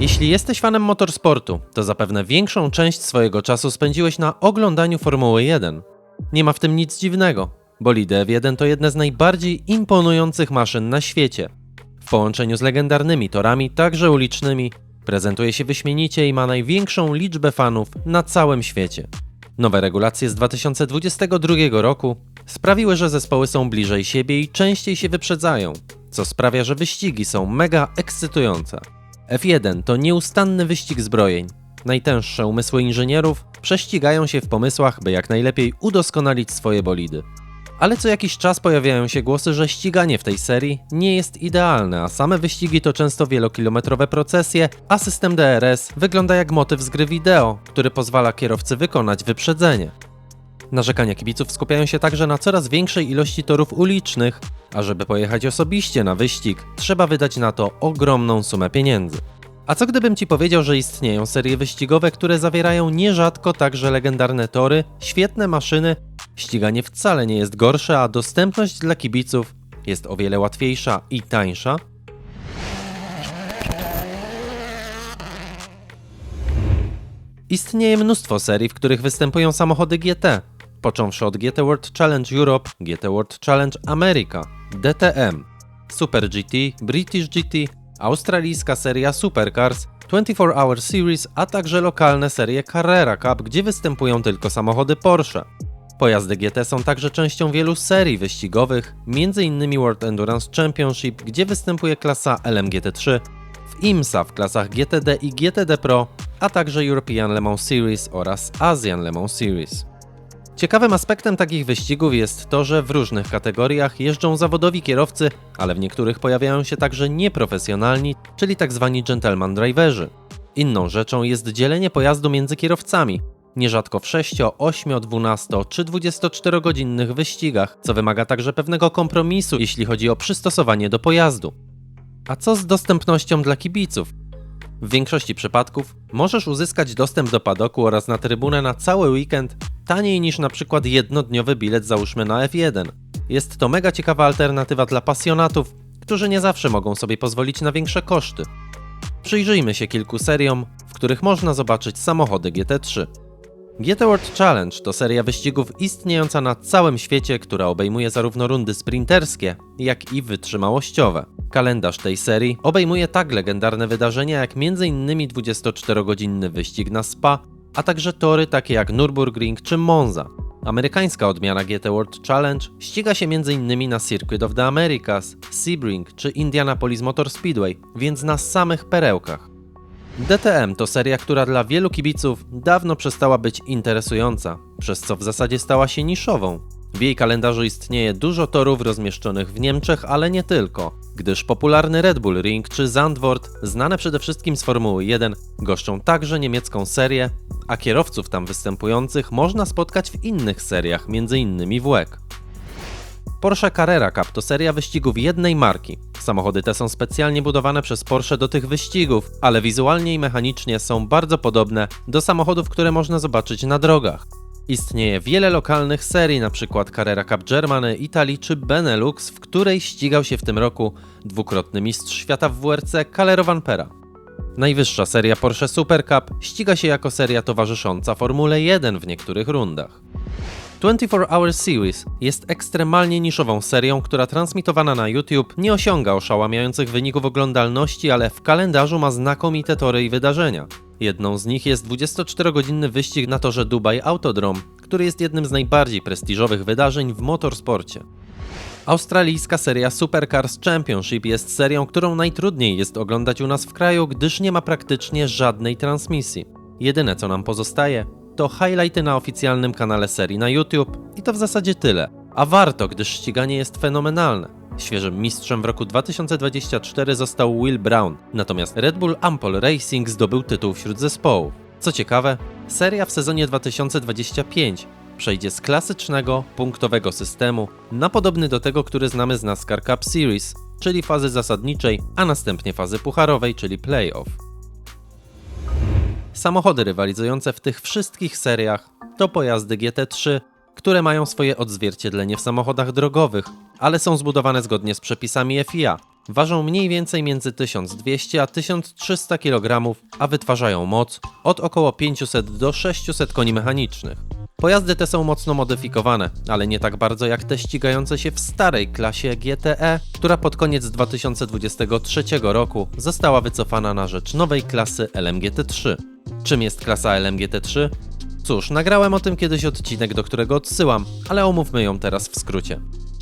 Jeśli jesteś fanem motorsportu, to zapewne większą część swojego czasu spędziłeś na oglądaniu Formuły 1. Nie ma w tym nic dziwnego. Bolide F1 to jedne z najbardziej imponujących maszyn na świecie. W połączeniu z legendarnymi torami, także ulicznymi, prezentuje się wyśmienicie i ma największą liczbę fanów na całym świecie. Nowe regulacje z 2022 roku sprawiły, że zespoły są bliżej siebie i częściej się wyprzedzają, co sprawia, że wyścigi są mega ekscytujące. F1 to nieustanny wyścig zbrojeń. Najtęższe umysły inżynierów prześcigają się w pomysłach, by jak najlepiej udoskonalić swoje bolidy. Ale co jakiś czas pojawiają się głosy, że ściganie w tej serii nie jest idealne, a same wyścigi to często wielokilometrowe procesje, a system DRS wygląda jak motyw z gry wideo, który pozwala kierowcy wykonać wyprzedzenie. Narzekania kibiców skupiają się także na coraz większej ilości torów ulicznych, a żeby pojechać osobiście na wyścig, trzeba wydać na to ogromną sumę pieniędzy. A co gdybym ci powiedział, że istnieją serie wyścigowe, które zawierają nierzadko także legendarne tory, świetne maszyny, ściganie wcale nie jest gorsze, a dostępność dla kibiców jest o wiele łatwiejsza i tańsza? Istnieje mnóstwo serii, w których występują samochody GT, począwszy od GT World Challenge Europe, GT World Challenge America, DTM, Super GT, British GT, australijska seria Supercars, 24 Hour Series, a także lokalne serie Carrera Cup, gdzie występują tylko samochody Porsche. Pojazdy GT są także częścią wielu serii wyścigowych, m.in. World Endurance Championship, gdzie występuje klasa LMGT3, w IMSA w klasach GTD i GTD Pro, a także European Le Mans Series oraz Asian Le Mans Series. Ciekawym aspektem takich wyścigów jest to, że w różnych kategoriach jeżdżą zawodowi kierowcy, ale w niektórych pojawiają się także nieprofesjonalni, czyli tzw. gentleman driverzy. Inną rzeczą jest dzielenie pojazdu między kierowcami, nierzadko w 6, 8, 12 czy 24 godzinnych wyścigach, co wymaga także pewnego kompromisu, jeśli chodzi o przystosowanie do pojazdu. A co z dostępnością dla kibiców? W większości przypadków możesz uzyskać dostęp do padoku oraz na trybunę na cały weekend taniej niż na przykład jednodniowy bilet załóżmy na F1. Jest to mega ciekawa alternatywa dla pasjonatów, którzy nie zawsze mogą sobie pozwolić na większe koszty. Przyjrzyjmy się kilku seriom, w których można zobaczyć samochody GT3. GT World Challenge to seria wyścigów istniejąca na całym świecie, która obejmuje zarówno rundy sprinterskie, jak i wytrzymałościowe. Kalendarz tej serii obejmuje tak legendarne wydarzenia jak m.in. 24-godzinny wyścig na Spa, a także tory takie jak Nürburgring czy Monza. Amerykańska odmiana GT World Challenge ściga się m.in. na Circuit of the Americas, Sebring czy Indianapolis Motor Speedway, więc na samych perełkach. DTM to seria, która dla wielu kibiców dawno przestała być interesująca, przez co w zasadzie stała się niszową. W jej kalendarzu istnieje dużo torów rozmieszczonych w Niemczech, ale nie tylko, gdyż popularny Red Bull Ring czy Zandvoort, znane przede wszystkim z Formuły 1, goszczą także niemiecką serię, a kierowców tam występujących można spotkać w innych seriach, m.in. w WEC. Porsche Carrera Cup to seria wyścigów jednej marki. Samochody te są specjalnie budowane przez Porsche do tych wyścigów, ale wizualnie i mechanicznie są bardzo podobne do samochodów, które można zobaczyć na drogach. Istnieje wiele lokalnych serii, np. Carrera Cup Germany, Italii czy Benelux, w której ścigał się w tym roku dwukrotny mistrz świata w WRC Calero Vampera. Najwyższa seria Porsche Super Cup ściga się jako seria towarzysząca Formule 1 w niektórych rundach. 24 Hour Series jest ekstremalnie niszową serią, która transmitowana na YouTube nie osiąga oszałamiających wyników oglądalności, ale w kalendarzu ma znakomite tory i wydarzenia. Jedną z nich jest 24-godzinny wyścig na torze Dubai Autodrome, który jest jednym z najbardziej prestiżowych wydarzeń w motorsporcie. Australijska seria Supercars Championship jest serią, którą najtrudniej jest oglądać u nas w kraju, gdyż nie ma praktycznie żadnej transmisji. Jedyne co nam pozostaje to highlighty na oficjalnym kanale serii na YouTube i to w zasadzie tyle. A warto, gdyż ściganie jest fenomenalne. Świeżym mistrzem w roku 2024 został Will Brown, natomiast Red Bull Ampol Racing zdobył tytuł wśród zespołów. Co ciekawe, seria w sezonie 2025 przejdzie z klasycznego, punktowego systemu na podobny do tego, który znamy z NASCAR Cup Series, czyli fazy zasadniczej, a następnie fazy pucharowej, czyli playoff. Samochody rywalizujące w tych wszystkich seriach to pojazdy GT3, które mają swoje odzwierciedlenie w samochodach drogowych, ale są zbudowane zgodnie z przepisami FIA, Ważą mniej więcej między 1200 a 1300 kg, a wytwarzają moc od około 500 do 600 koni mechanicznych. Pojazdy te są mocno modyfikowane, ale nie tak bardzo jak te ścigające się w starej klasie GTE, która pod koniec 2023 roku została wycofana na rzecz nowej klasy LMGT3. Czym jest klasa LMGT3? Cóż, nagrałem o tym kiedyś odcinek, do którego odsyłam, ale omówmy ją teraz w skrócie.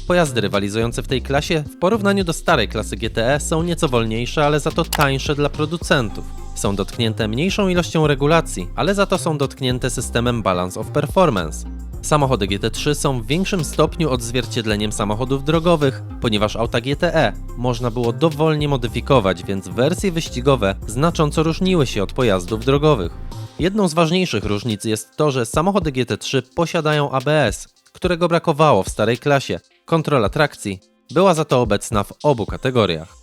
Pojazdy rywalizujące w tej klasie w porównaniu do starej klasy GTE są nieco wolniejsze, ale za to tańsze dla producentów. Są dotknięte mniejszą ilością regulacji, ale za to są dotknięte systemem Balance of Performance. Samochody GT3 są w większym stopniu odzwierciedleniem samochodów drogowych, ponieważ auta GTE można było dowolnie modyfikować, więc wersje wyścigowe znacząco różniły się od pojazdów drogowych. Jedną z ważniejszych różnic jest to, że samochody GT3 posiadają ABS, którego brakowało w starej klasie. Kontrola trakcji była za to obecna w obu kategoriach.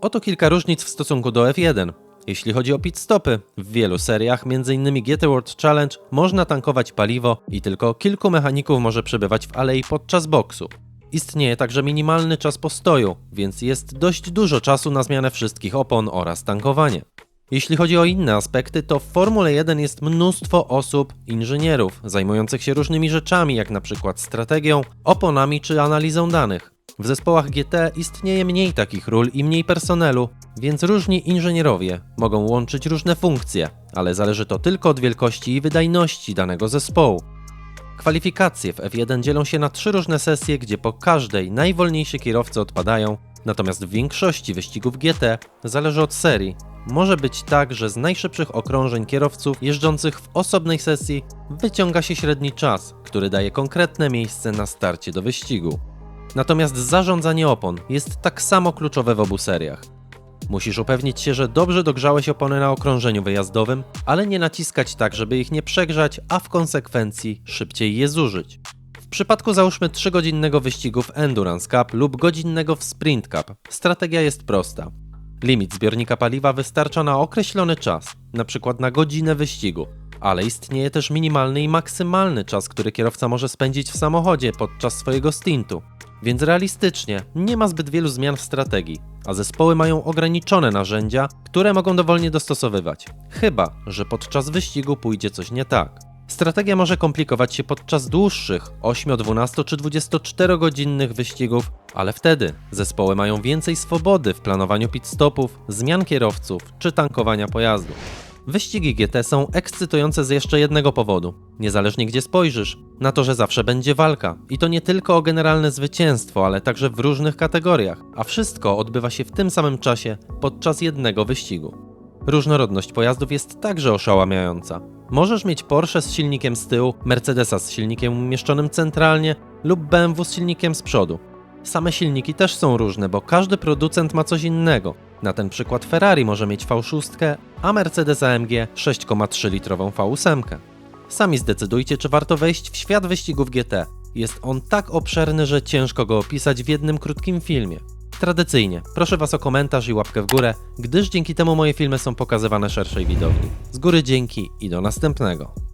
Oto kilka różnic w stosunku do F1. Jeśli chodzi o pit stopy, w wielu seriach, m.in. GT World Challenge, można tankować paliwo i tylko kilku mechaników może przebywać w alei podczas boksu. Istnieje także minimalny czas postoju, więc jest dość dużo czasu na zmianę wszystkich opon oraz tankowanie. Jeśli chodzi o inne aspekty, to w Formule 1 jest mnóstwo osób, inżynierów, zajmujących się różnymi rzeczami, jak na przykład strategią, oponami czy analizą danych. W zespołach GT istnieje mniej takich ról i mniej personelu, więc różni inżynierowie mogą łączyć różne funkcje, ale zależy to tylko od wielkości i wydajności danego zespołu. Kwalifikacje w F1 dzielą się na trzy różne sesje, gdzie po każdej najwolniejsi kierowcy odpadają, natomiast w większości wyścigów GT zależy od serii. Może być tak, że z najszybszych okrążeń kierowców jeżdżących w osobnej sesji wyciąga się średni czas, który daje konkretne miejsce na starcie do wyścigu. Natomiast zarządzanie opon jest tak samo kluczowe w obu seriach. Musisz upewnić się, że dobrze dogrzałeś opony na okrążeniu wyjazdowym, ale nie naciskać tak, żeby ich nie przegrzać, a w konsekwencji szybciej je zużyć. W przypadku załóżmy 3-godzinnego wyścigu w Endurance Cup lub godzinnego w Sprint Cup, strategia jest prosta. Limit zbiornika paliwa wystarcza na określony czas, np. na godzinę wyścigu, ale istnieje też minimalny i maksymalny czas, który kierowca może spędzić w samochodzie podczas swojego stintu. Więc realistycznie nie ma zbyt wielu zmian w strategii, a zespoły mają ograniczone narzędzia, które mogą dowolnie dostosowywać. Chyba, że podczas wyścigu pójdzie coś nie tak. Strategia może komplikować się podczas dłuższych 8, 12 czy 24 godzinnych wyścigów, ale wtedy zespoły mają więcej swobody w planowaniu pit stopów, zmian kierowców czy tankowania pojazdu. Wyścigi GT są ekscytujące z jeszcze jednego powodu. Niezależnie gdzie spojrzysz, na to, że zawsze będzie walka. I to nie tylko o generalne zwycięstwo, ale także w różnych kategoriach. A wszystko odbywa się w tym samym czasie podczas jednego wyścigu. Różnorodność pojazdów jest także oszałamiająca. Możesz mieć Porsche z silnikiem z tyłu, Mercedesa z silnikiem umieszczonym centralnie lub BMW z silnikiem z przodu. Same silniki też są różne, bo każdy producent ma coś innego. Na ten przykład Ferrari może mieć V6, a Mercedes AMG 6,3 litrową V8. Sami zdecydujcie, czy warto wejść w świat wyścigów GT. Jest on tak obszerny, że ciężko go opisać w jednym krótkim filmie. Tradycyjnie, proszę Was o komentarz i łapkę w górę, gdyż dzięki temu moje filmy są pokazywane szerszej widowni. Z góry dzięki i do następnego.